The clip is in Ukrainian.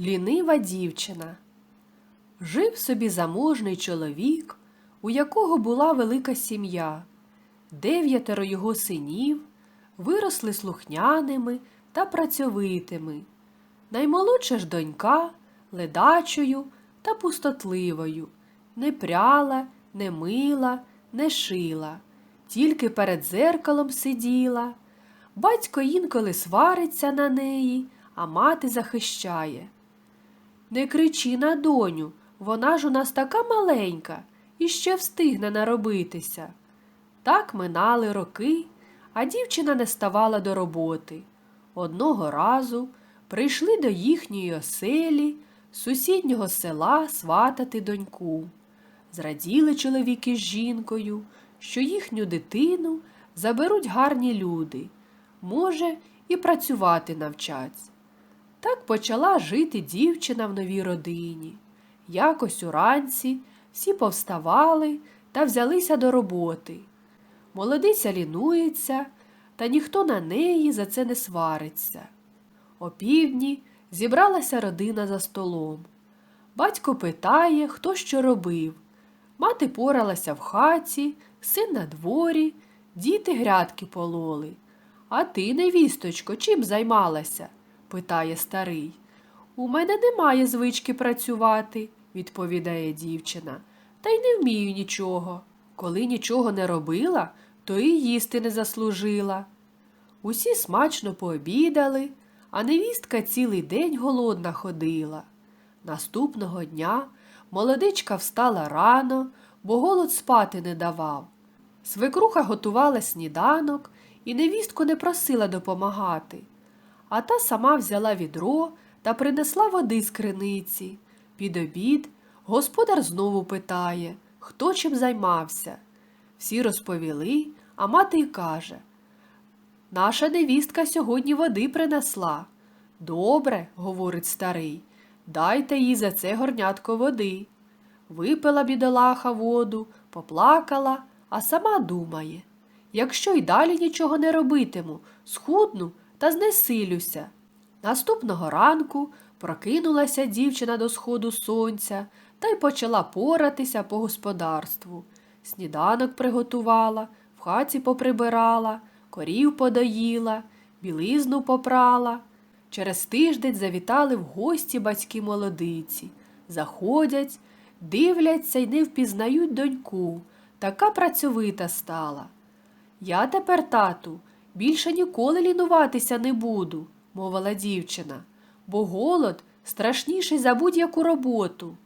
Лінива дівчина. Жив собі заможний чоловік, у якого була велика сім'я. Дев'ятеро його синів виросли слухняними та працьовитими. Наймолодша ж донька ледачою та пустотливою, не пряла, не мила, не шила, тільки перед зеркалом сиділа. Батько інколи свариться на неї, а мати захищає. Не кричи на доню, вона ж у нас така маленька і ще встигне наробитися. Так минали роки, а дівчина не ставала до роботи. Одного разу прийшли до їхньої оселі сусіднього села сватати доньку. Зраділи чоловіки з жінкою, що їхню дитину заберуть гарні люди, може, і працювати навчаться. Так почала жити дівчина в новій родині. Якось уранці всі повставали та взялися до роботи. Молодиця лінується, та ніхто на неї за це не свариться. Опівдні зібралася родина за столом. Батько питає, хто що робив. Мати поралася в хаті, син на дворі, діти грядки пололи. А ти, невісточко, чим займалася? Питає старий. У мене немає звички працювати, відповідає дівчина, та й не вмію нічого. Коли нічого не робила, то і їсти не заслужила. Усі смачно пообідали, а невістка цілий день голодна ходила. Наступного дня молодичка встала рано, бо голод спати не давав. Свекруха готувала сніданок і невістку не просила допомагати, а та сама взяла відро та принесла води з криниці. Під обід господар знову питає, хто чим займався. Всі розповіли, а мати й каже Наша невістка сьогодні води принесла. Добре, говорить старий, дайте їй за це горнятко води. Випила бідолаха воду, поплакала, а сама думає якщо й далі нічого не робитиму, схудну та знесилюся. Наступного ранку прокинулася дівчина до сходу сонця та й почала поратися по господарству. Сніданок приготувала, в хаті поприбирала, корів подоїла, білизну попрала. Через тиждень завітали в гості батьки молодиці. Заходять, дивляться й не впізнають доньку. Така працьовита стала. Я тепер, тату, більше ніколи лінуватися не буду, мовила дівчина, бо голод страшніший за будь-яку роботу.